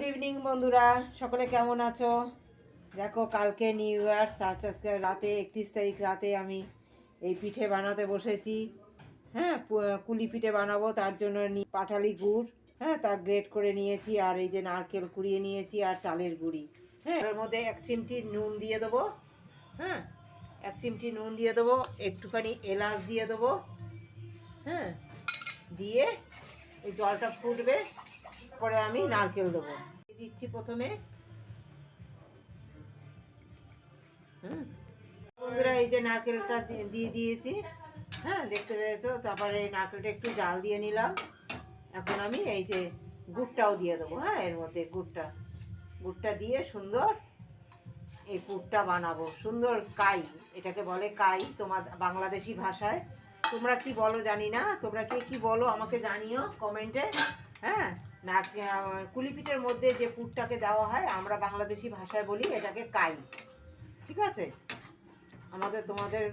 Good evening বন্ধুরা। সকলে কেমন আছো? দেখো, কালকে নিউ ইয়ার্স আজ আজকে রাতে, একত্রিশ তারিখ রাতে আমি এই পিঠে বানাতে বসেছি। হ্যাঁ কুলি পিঠে বানাবো, তার জন্য পাটালি গুড় হ্যাঁ তা গ্রেট করে নিয়েছি, আর এই যে নারকেল কুড়িয়ে নিয়েছি, আর চালের গুঁড়ি। হ্যাঁ এর মধ্যে এক চিমটি নুন দিয়ে দেবো। হ্যাঁ এক চিমটি নুন দিয়ে দেবো, একটুখানি এলাচ দিয়ে দেবো। হ্যাঁ দিয়ে এই জলটা ফুটবে। পরে আমি নারকেল দেবো। দিচ্ছি প্রথমে। হুম। বন্ধুরা, এই যে নারকেলটা দিয়ে দিয়েছি। হ্যাঁ দেখতে পেয়েছ? তারপরে এই নারকেলটা একটু জাল দিয়ে নিলাম। এখন আমি এই যে গুড়টাও দিয়ে দেবো। হ্যাঁ এর মধ্যে গুড়টা। গুড়টা দিয়ে সুন্দর এই পুরটা বানাবো। সুন্দর কাই, এটাকে বলে কাই তোমার বাংলাদেশি ভাষায়। তোমরা কি বলো জানি না। তোমরা কে কি বলো আমাকে জানিও কমেন্টে। হ্যাঁ না কুলিপিঠের মধ্যে যে পুরটাকে দেওয়া হয় আমরা বাংলাদেশি ভাষায় বলি এটাকে কাই। ঠিক আছে? আমাদের তোমাদের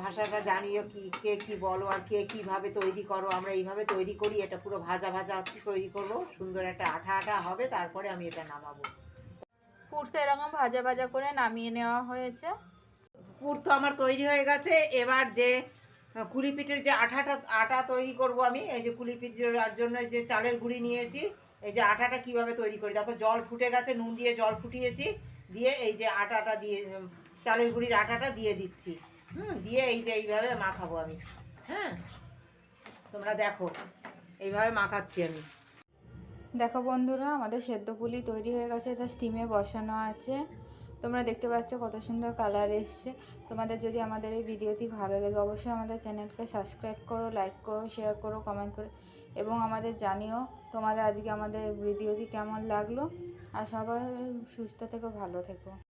ভাষাটা জানিও কি কে কি বলো আর কে কীভাবে তৈরি করো আমরা এইভাবে তৈরি করি এটা পুরো ভাজা ভাজা তৈরি করব। সুন্দর একটা আঠা আঠা হবে তারপরে আমি এটা নামাবো। পুরটা এরকম ভাজা ভাজা করে নামিয়ে নেওয়া হয়েছে। পুর তো আমার তৈরি হয়ে গেছে এবার যে কুলি পিঠের যে আঠাটা, আটা তৈরি করব আমি, এই যে কুলি পিঠের জন্য যে চালের গুঁড়ি নিয়েছি, এই যে আটাটা কীভাবে তৈরি করি? দেখো, জল ফুটে গেছে, নুন দিয়ে জল ফুটিয়েছি, দিয়ে এই যে আটাটা দিয়ে চালের গুঁড়ির আটাটা দিয়ে দিচ্ছি। হুম, দিয়ে এই যে এইভাবে মাখাবো আমি। হ্যাঁ তোমরা দেখো, এইভাবে মাখাচ্ছি আমি। দেখো বন্ধুরা, আমাদের সেদ্ধ পুলি তৈরি হয়ে গেছে, এটা স্টিমে বসানো আছে। তোমরা দেখতে পাচ্ছ কত সুন্দর কালার এসছে। তোমাদের যদি আমাদের এই ভিডিওটি ভালো লাগে, অবশ্যই আমাদের চ্যানেলকে সাবস্ক্রাইব করো, লাইক করো, শেয়ার করো কমেন্ট করো এবং আমাদের জানিও তোমাদের আজকে আমাদের ভিডিওটি কেমন লাগল। আর সবাই সুস্থ থেকো, ভালো থেকো।